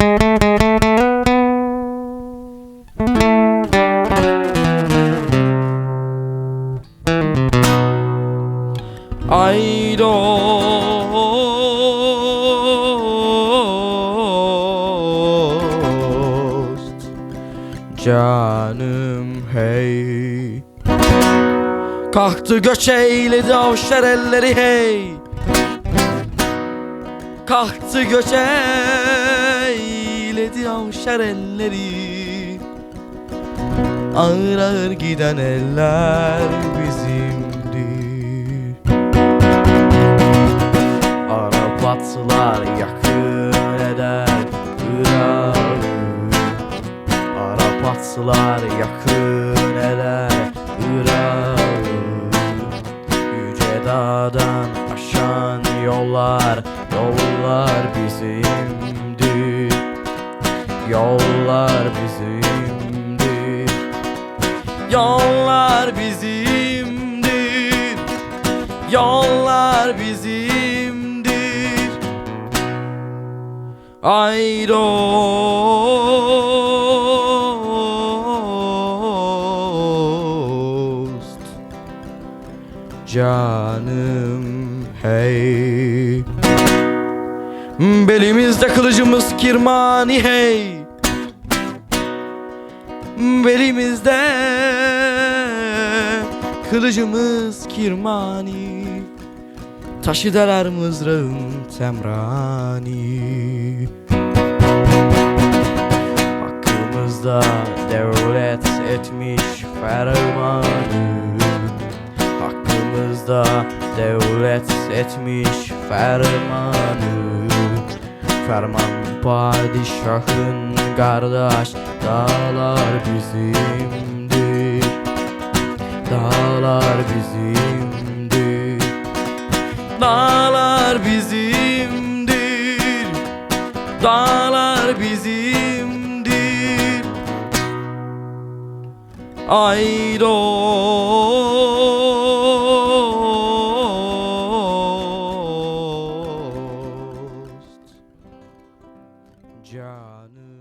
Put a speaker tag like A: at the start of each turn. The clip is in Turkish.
A: Ay dost Canım hey. Kalktı göç eyledi avşar elleri hey. Kalktı göç eyledi avşar elleri. Ağır ağır giden eller bizimdir Arapatlar yakın eder Irak'ı. Arapatlar yakın eder Irak'ı. Yüce dağdan aşan yollar Yollar bizimdir Yollar bizimdir. Yollar bizimdir. Yollar bizimdir. Ay dost. Canım hey Belimizde kılıcımız kirmani hey. Belimizde kılıcımız kirmani. Taşıdalar mızrağın temrani. Hakkımızda devlet etmiş fermanı. Hakkımızda devlet etmiş fermanı Ferman. Padişahın kardeş Dağlar bizimdir. Dağlar bizimdir. Dağlar bizimdir. Dağlar bizimdir. Ay dost 자는